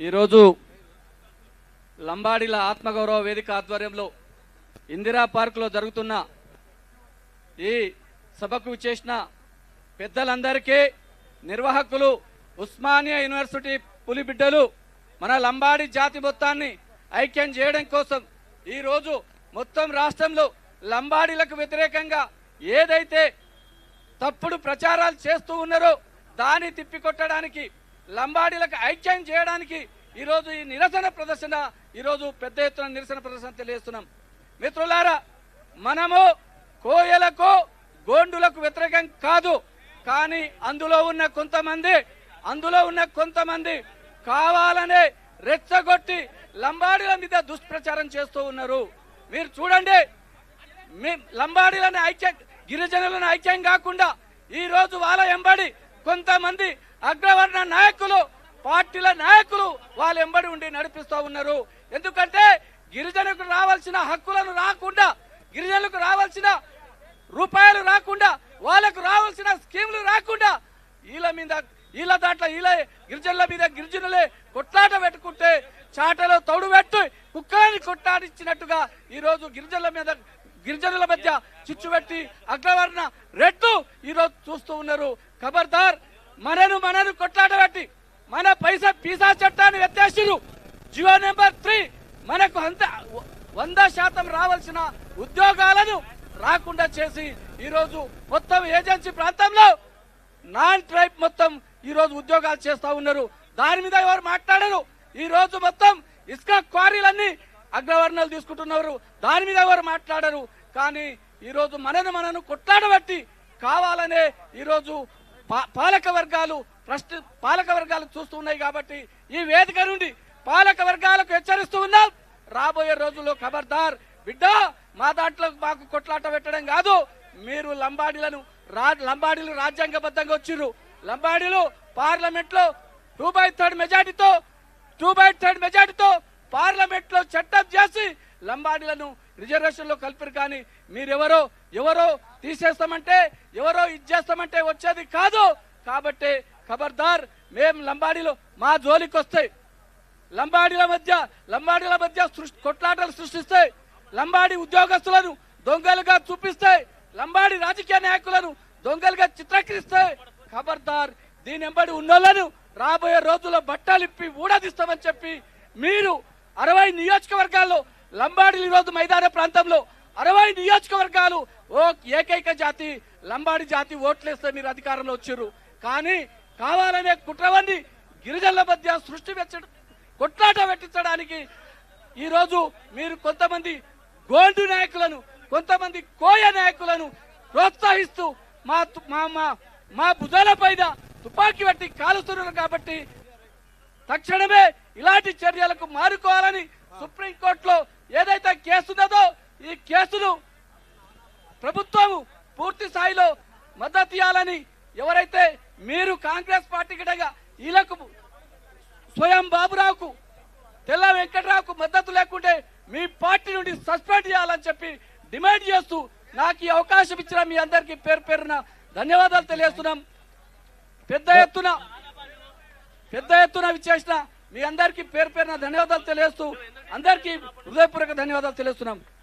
ఈరోజు లంబాడీల ఆత్మగౌరవ వేదిక ఆధ్వర్యంలో ఇందిరా పార్కులో జరుగుతున్న ఈ సభకు చేసిన పెద్దలందరికీ నిర్వాహకులు ఉస్మానియా యూనివర్సిటీ పులిబిడ్డలు మన లంబాడి జాతి మొత్తాన్ని ఐక్యం చేయడం కోసం ఈరోజు మొత్తం రాష్ట్రంలో లంబాడీలకు వ్యతిరేకంగా ఏదైతే తప్పుడు ప్రచారాలు చేస్తూ ఉన్నారో దాన్ని తిప్పికొట్టడానికి లంబాడీలకు ఐక్యం చేయడానికి ఈరోజు ఈ నిరసన ప్రదర్శన ఈరోజు పెద్ద ఎత్తున నిరసన ప్రదర్శన తెలియజేస్తున్నాం. మిత్రులారా మనము కోయలకు గోండులకు వ్యతిరేకం కాదు. కానీ అందులో ఉన్న కొంతమంది అందులో ఉన్న కొంతమంది కావాలనే రెచ్చగొట్టి లంబాడీల మీద దుష్ప్రచారం చేస్తూ ఉన్నారు. మీరు చూడండి మీ లంబాడీలను ఐక్యం గిరిజనులను ఐక్యం కాకుండా ఈ రోజు వాళ్ళ ఎంబడి కొంతమంది అగ్రవర్ణ నాయకులు పార్టీల నాయకులు వాళ్ళ ఎంబడి ఉండి నడిపిస్తూ ఉన్నారు. ఎందుకంటే గిరిజనులకు రావాల్సిన హక్కులను రాకుండా గిరిజనులకు రావాల్సిన రూపాయలు రాకుండా వాళ్ళకు రావాల్సిన స్కీములు రాకుండా వీళ్ళ మీద వీళ్ళ దాంట్లో వీళ్ళ గిరిజనుల మీద గిరిజనులే కొట్లాట పెట్టుకుంటే చాటలో తౌడు పెట్టి కుక్కలని కొట్లాడించినట్టుగా ఈ రోజు గిరిజనుల మీద గిరిజనుల మధ్య చిచ్చు పెట్టి అగ్రవర్ణ రెట్టు ఈరోజు చూస్తూ ఉన్నారు. ఖబర్దార్ మనను మనను కొట్లాట పెట్టి మన పైసా పీసా చట్టాన్ని వ్యత్యాసులు జియో నెంబర్ త్రీ మనకు అంత వంద శాతం రావాల్సిన ఉద్యోగాలను రాకుండా చేసి ఈరోజు మొత్తం ఏజెన్సీ ప్రాంతంలో నాన్ ట్రైబ్ మొత్తం ఈరోజు ఉద్యోగాలు చేస్తా ఉన్నారు. దాని మీద ఎవరు మాట్లాడరు. ఈ రోజు మొత్తం ఇసుక క్వారీలన్నీ అగ్రవర్ణాలు తీసుకుంటున్నారు. దాని మీద ఎవరు మాట్లాడరు. కానీ ఈరోజు మనను మనను కొట్లాడబట్టి కావాలనే ఈరోజు పాలక వర్గాలు ట్రస్ట్ పాలక వర్గాలు చూస్తున్నాయి కాబట్టి ఈ వేదిక నుండి పాలక వర్గాలకు హెచ్చరిస్తూ ఉన్నాం. రాబోయే రోజుల్లో ఖబర్దార్. బిడ్డ మా దాంట్లో మాకు కొట్లాట పెట్టడం కాదు. మీరు లంబాడీలను రా లంబాడీలు రాజ్యాంగబద్ధంగా వచ్చిర్రు. లంబాడీలు పార్లమెంట్లో టూ బై థర్డ్ మెజార్టీతో టూ బై థర్డ్ మెజార్టీతో పార్లమెంట్లో చట్టం చేసి లంబాడీలను రిజర్వేషన్లో కలిపారు కానీ మీరెవరో ఎవరో తీసేస్తామంటే ఎవరో ఇది చేస్తామంటే వచ్చేది కాదు. కాబట్టి ఖబర్దార్ మేం లంబాడీలో మా జోలికి వస్తాయి లంబాడీల మధ్య లంబాడీల మధ్య కొట్లాటలు సృష్టిస్తాయి. లంబాడి ఉద్యోగస్తులను దొంగలుగా చూపిస్తాయి. లంబాడి రాజకీయ నాయకులను దొంగలుగా చిత్రీకరిస్తాయి. ఖబర్దార్ దీని ఎంబడి ఉన్నోళ్ళను రాబోయే రోజుల్లో బట్టలిప్పి ఊడదీస్తామని చెప్పి మీరు అరవై నియోజకవర్గాల్లో లంబాడీలు ఈరోజు మైదాన ప్రాంతంలో అరవై నియోజకవర్గాలు ఓ ఏకైక జాతి లంబాడి జాతి ఓట్లేస్తే మీరు అధికారంలో వచ్చారు. కానీ కావాలనే కుట్రవన్నీ గిరిజనుల మధ్య సృష్టి పెట్టడం కొట్లాట పెట్టించడానికి ఈరోజు మీరు కొంతమంది గోల్డ్ నాయకులను కొంతమంది కోయ నాయకులను ప్రోత్సహిస్తూ మా మా మా మా భుజాల పైన తుపాకీ పెట్టి కాలుస్తున్నారు కాబట్టి తక్షణమే ఇలాంటి చర్యలకు మారుకోవాలని సుప్రీంకోర్టులో ఏదైతే కేసు ఉన్నదో ఈ కేసును ప్రభుత్వం పూర్తి స్థాయిలో మద్దతు ఇవ్వాలని ఎవరైతే మీరు కాంగ్రెస్ పార్టీ గిడగా వీళ్ళకు స్వయం బాబురావుకు తెల్ల వెంకటరావుకు మద్దతు లేకుంటే మీ పార్టీ నుండి సస్పెండ్ చేయాలని చెప్పి డిమాండ్ చేస్తూ నాకు ఈ అవకాశం ఇచ్చిన మీ అందరికీ పేరు పేరున ధన్యవాదాలు తెలియజేస్తున్నాం. పెద్ద ఎత్తున పెద్ద ఎత్తున విచ్చేసిన మీ అందరికీ పేరు పేరున ధన్యవాదాలు తెలియజేస్తూ అందరికీ హృదయపూర్వక ధన్యవాదాలు తెలియజేస్తున్నాం.